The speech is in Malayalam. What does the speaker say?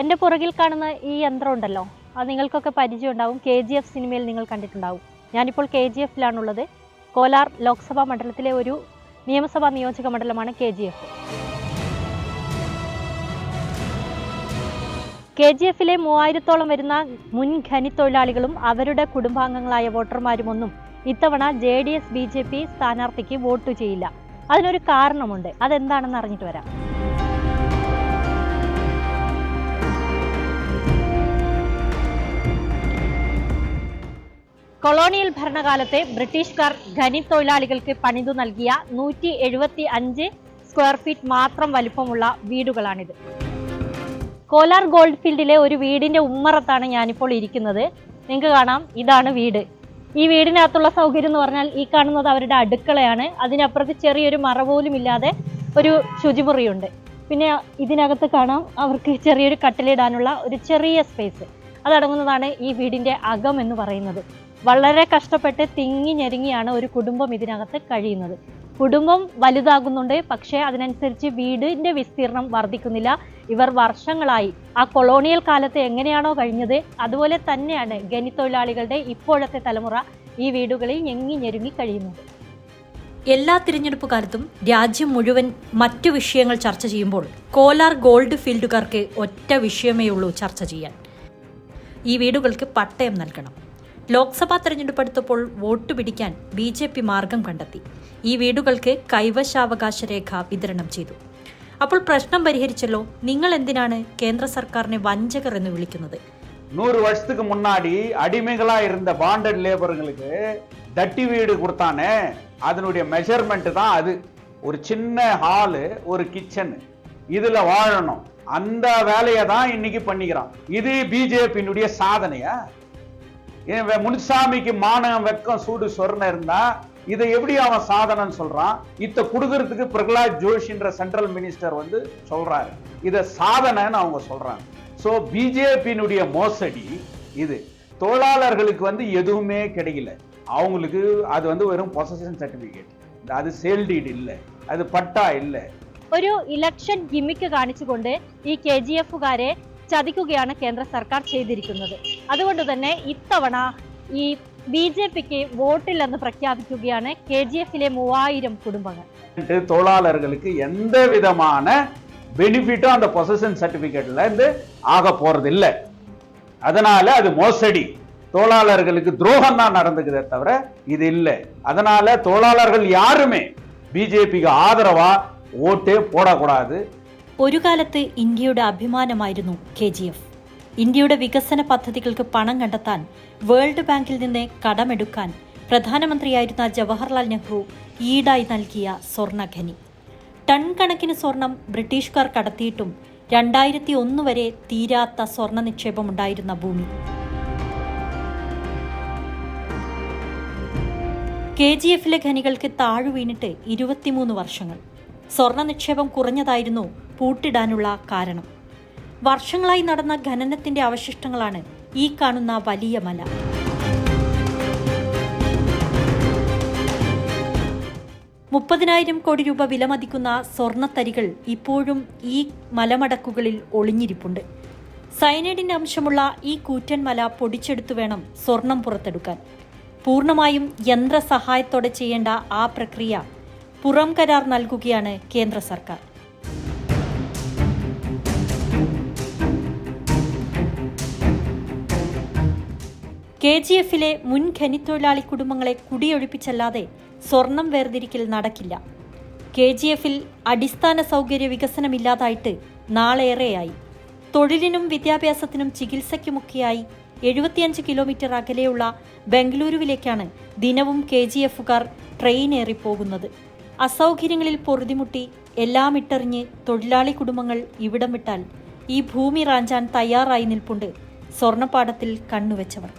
എന്റെ പുറകിൽ കാണുന്ന ഈ യന്ത്രം ഉണ്ടല്ലോ അത് നിങ്ങൾക്കൊക്കെ പരിചയം ഉണ്ടാവും. കെ ജി എഫ് സിനിമയിൽ നിങ്ങൾ കണ്ടിട്ടുണ്ടാവും. ഞാനിപ്പോൾ കെ ജി എഫിലാണുള്ളത്. കോലാർ ലോക്സഭാ മണ്ഡലത്തിലെ ഒരു നിയമസഭാ നിയോജക മണ്ഡലമാണ് K G F. K G എഫിലെ മൂവായിരത്തോളം വരുന്ന മുൻ ഖനി തൊഴിലാളികളും അവരുടെ കുടുംബാംഗങ്ങളായ വോട്ടർമാരുമൊന്നും ഇത്തവണ J D S B J P സ്ഥാനാർത്ഥിക്ക് വോട്ട് ചെയ്യില്ല. അതിനൊരു കാരണമുണ്ട്. അതെന്താണെന്ന് അറിഞ്ഞിട്ട് വരാം. കൊളോണിയൽ ഭരണകാലത്തെ ബ്രിട്ടീഷുകാർ ഖനി തൊഴിലാളികൾക്ക് പണിതു നൽകിയ നൂറ്റി എഴുപത്തി അഞ്ച് സ്ക്വയർ ഫീറ്റ് മാത്രം വലിപ്പമുള്ള വീടുകളാണിത്. കോലാർ ഗോൾഡ് ഫീൽഡിലെ ഒരു വീടിന്റെ ഉമ്മറത്താണ് ഞാനിപ്പോൾ ഇരിക്കുന്നത്. നിങ്ങൾക്ക് കാണാം ഇതാണ് വീട്. ഈ വീടിനകത്തുള്ള സൗകര്യം എന്ന് പറഞ്ഞാൽ ഈ കാണുന്നത് അവരുടെ അടുക്കളയാണ്. അതിനപ്പുറത്ത് ചെറിയൊരു മറ പോലും ഇല്ലാതെ ഒരു ശുചിമുറിയുണ്ട്. പിന്നെ ഇതിനകത്ത് കാണാം അവർക്ക് ചെറിയൊരു കട്ടിലിടാനുള്ള ഒരു ചെറിയ സ്പേസ്. അതടങ്ങുന്നതാണ് ഈ വീടിന്റെ അകം എന്ന് പറയുന്നത്. വളരെ കഷ്ടപ്പെട്ട് തിങ്ങി ഞെരുങ്ങിയാണ് ഒരു കുടുംബം ഇതിനകത്ത് കഴിയുന്നത്. കുടുംബം വലുതാകുന്നുണ്ട് പക്ഷേ അതിനനുസരിച്ച് വീടിന്റെ വിസ്തീർണം വർദ്ധിക്കുന്നില്ല. ഇവർ വർഷങ്ങളായി. ആ കൊളോണിയൽ കാലത്ത് എങ്ങനെയാണോ കഴിഞ്ഞത് അതുപോലെ തന്നെയാണ് ഖനി തൊഴിലാളികളുടെ ഇപ്പോഴത്തെ തലമുറ ഈ വീടുകളിൽ ഞെങ്ങി ഞെരുങ്ങി കഴിയുന്നത്. എല്ലാ തിരഞ്ഞെടുപ്പ് കാലത്തും രാജ്യം മുഴുവൻ മറ്റു വിഷയങ്ങൾ ചർച്ച ചെയ്യുമ്പോൾ കോലാർ ഗോൾഡ് ഫീൽഡുകാർക്ക് ഒറ്റ വിഷയമേ ഉള്ളൂ ചർച്ച ചെയ്യാൻ. ഈ വീടുകൾക്ക് പട്ടയം നൽകണം. ലോക്സഭാ തെരഞ്ഞെടുപ്പ് അടുത്തപ്പോൾ വോട്ട് പിടിക്കാൻ ബി ജെ പി മാർഗം കണ്ടെത്തി ഈ വീടുകൾക്ക് കൈവശാവകാശ രേഖ വിതരണം ചെയ്തു അപ്പോൾ പ്രശ്നം പരിഹരിച്ചല്ലോ നിങ്ങൾ എന്തിനാണ് കേന്ദ്ര സർക്കാരിനെ വഞ്ചകർ എന്ന് വിളിക്കുന്നത് நூறு வருஷத்துக்கு முன்னாடி அடிமைகளா இருந்த பாண்டட் லேபர்களுக்கு தட்டி வீடு கொடுத்தானே அதனுடைய மெஷர்மெண்ட் தான் அது ஒரு சின்ன ஹாலு ஒரு கிச்சன் இதுல வாழணும் அந்த வேலையை தான் இன்னைக்கு பண்ணிக்கிறான் இது பிஜேபியினுடைய சாதனையா முனுசாமிக்கு மானம் வெக்கம் சூடு சொர்ணம் இருந்தா இதை எப்படி அவன் சாதனைன்னு சொல்றான் இத குடுக்கறதுக்கு பிரகலாத் ஜோஷின்ற சென்ட்ரல் மினிஸ்டர் வந்து சொல்றாரு இத சாதனைன்னு அவங்க சொல்றாங்க சோ பிஜேபியினுடைய மோசடி இது தொழிலாளர்களுக்கு வந்து எதுவுமே கிடைக்கல அவங்களுக்கு அது வந்து வெறும் பொசஷன் சர்டிபிகேட் அது சேல் டீட் இல்ல அது பட்டா இல்ல ഒരു ഇലക്ഷൻ ഗിമിക്ക് കാണിച്ചുകൊണ്ട് ഈ കെ ജി എഫുകാരെ ചതിക്കുകയാണ് കേന്ദ്ര സർക്കാർ ചെയ്തിരിക്കുന്നത് അതുകൊണ്ട് തന്നെ ഇത്തവണ ഈ ബി ജെ പിക്ക് വോട്ടില്ലെന്ന് പ്രഖ്യാപിക്കുകയാണ് കെ ജി എഫിലെ മൂവായിരം കുടുംബങ്ങൾ தொழிலாளர்களுக்கு எந்த விதமான பெனிஃபிட்டும் அந்த பொசஷன் சர்டிபிகேட்ல இருந்து ஆக போறது இல்ல அதனால அது மோசடி தொழிலாளர்களுக்கு துரோகம் தான் நடந்துக்குதே தவிர இது இல்ல அதனால தொழிலாளர்கள் யாருமே பிஜேபிக்கு ஆதரவா ஓட்டே போடக்கூடாது ഒരു കാലത്ത് ഇന്ത്യയുടെ അഭിമാനമായിരുന്നു കെ ജി എഫ്. ഇന്ത്യയുടെ വികസന പദ്ധതികൾക്ക് പണം കണ്ടെത്താൻ വേൾഡ് ബാങ്കിൽ നിന്ന് കടമെടുക്കാൻ പ്രധാനമന്ത്രിയായിരുന്ന ജവഹർലാൽ നെഹ്റു ഈടായി നൽകിയ സ്വർണഖനി. ടൺ കണക്കിന് സ്വർണം ബ്രിട്ടീഷുകാർ കടത്തിയിട്ടും രണ്ടായിരത്തി ഒന്ന് വരെ തീരാത്ത സ്വർണ നിക്ഷേപമുണ്ടായിരുന്ന ഭൂമി. കെ ജി എഫിലെ ഖനികൾക്ക് താഴു വീണിട്ട് ഇരുപത്തിമൂന്ന് വർഷങ്ങൾ. സ്വർണ നിക്ഷേപം കുറഞ്ഞതായിരുന്നു പൂട്ടിടാനുള്ള കാരണം. വർഷങ്ങളായി നടന്ന ഖനനത്തിന്റെ അവശിഷ്ടങ്ങളാണ് ഈ കാണുന്ന വലിയ മല. മുപ്പതിനായിരം കോടി രൂപ വിലമതിക്കുന്ന സ്വർണത്തരികൾ ഇപ്പോഴും ഈ മലമടക്കുകളിൽ ഒളിഞ്ഞിരിപ്പുണ്ട്. സയനൈഡിന്റെ അംശമുള്ള ഈ കൂറ്റൻ മല പൊടിച്ചെടുത്തു വേണം സ്വർണം പുറത്തെടുക്കാൻ. പൂർണമായും യന്ത്രസഹായത്തോടെ ചെയ്യേണ്ട ആ പ്രക്രിയ പുറം കരാർ നൽകുകയാണ് കേന്ദ്ര സർക്കാർ. കെ ജി എഫിലെ മുൻ ഖനിത്തൊഴിലാളി കുടുംബങ്ങളെ കുടിയൊഴിപ്പിച്ചല്ലാതെ സ്വർണം വേർതിരിക്കൽ നടക്കില്ല. കെ ജി എഫിൽ അടിസ്ഥാന സൗകര്യ വികസനമില്ലാതായിട്ട് നാളേറെയായി. തൊഴിലിനും വിദ്യാഭ്യാസത്തിനും ചികിത്സയ്ക്കുമൊക്കെയായി എഴുപത്തിയഞ്ച് കിലോമീറ്റർ അകലെയുള്ള ബംഗളൂരുവിലേക്കാണ് ദിനവും കെ ജി എഫുകാർ ട്രെയിൻ ഏറിപ്പോകുന്നത് അസൗകര്യങ്ങളിൽ പൊറുതിമുട്ടി എല്ലാം ഇട്ടെറിഞ്ഞ് തൊഴിലാളി കുടുംബങ്ങൾ ഇവിടം വിട്ടാൽ ഈ ഭൂമി റാഞ്ചാൻ തയ്യാറായി നിൽപ്പുണ്ട്. സ്വർണപ്പാടത്തിൽ കണ്ണുവെച്ചവർ.